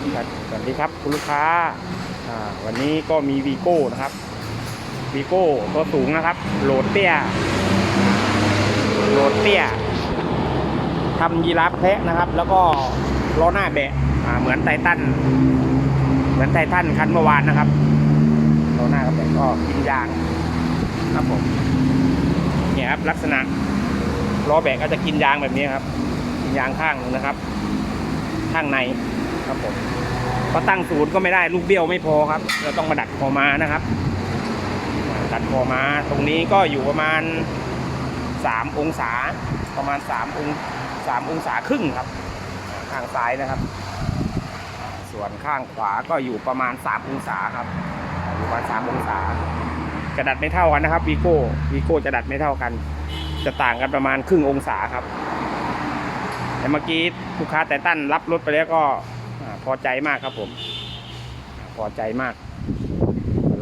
สวัสดีครับคุณลูกค้า วันนี้ก็มีวีโก้นะครับวีโก้ตัวสูงนะครับ โหลดเตี้ย โหลดเตี้ยทำยีราฟแพะนะครับ แล้วก็ล้อหน้าแบะเหมือนไททันเหมือนไททันคันเมื่อวานนะครับล้อหน้ากับแบะก็กินยางครับผมเนี่ยครับลักษณะล้อแบะก็จะกินยางแบบนี้ครับ กินยางข้างนะครับ ข้างใน ครับผมก็ตั้งศูนย์ก็ไม่ได้ลูกเบี้ยวไม่พอครับ เราต้องมาดัดคอมานะครับดัดคอมาตรงนี้ก็อยู่ประมาณสามองศาประมาณสามองสามองศาครึ่งครับ ข้างซ้ายนะครับ ส่วนข้างขวาก็อยู่ประมาณสามองศาครับอยู่ประมาณสามองศาจะดัดไม่เท่ากันนะครับวีโก้วีโก้จะดัดไม่เท่ากัน จะต่างกันประมาณครึ่งองศาครับ แต่เมื่อกี้ลูกค้าแต่ตั้นรับรถไปแล้วก็ พอใจมากครับผม พอใจมาก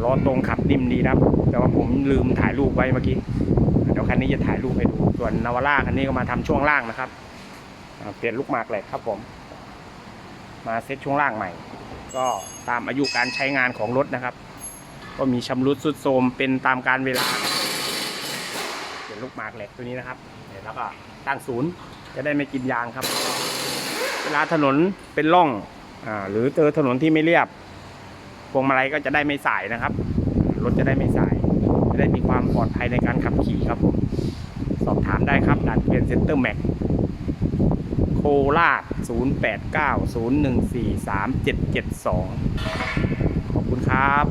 ล้อตรงขับนิ่มดีนะครับ แต่ว่าผมลืมถ่ายรูปไว้เมื่อกี้เดี๋ยวคันนี้จะถ่ายรูปให้ดูส่วนนาวาร่าคันนี้ก็มาทำช่วงล่างนะครับเปลี่ยนลูกหมากเหล็กครับผม มาเซ็ตช่วงล่างใหม่ ก็ตามอายุการใช้งานของรถนะครับ ก็มีชำรุดสุดโทรมเป็นตามการเวลาเปลี่ยนลูกหมากเหล็กตัวนี้นะครับแล้วก็ตั้งศูนย์จะได้ไม่กินยางครับ เวลาถนนเป็นร่องอ่าหรือเจอถนนที่ไม่เรียบพวงมาลัยก็จะได้ไม่สายนะครับ รถจะได้ไม่สาย จะได้มีความปลอดภัยในการขับขี่ครับผมสอบถามได้ครับด่านเกวียนเซ็นเตอร์แม็กโคราช 0890143772 ขอบคุณครับ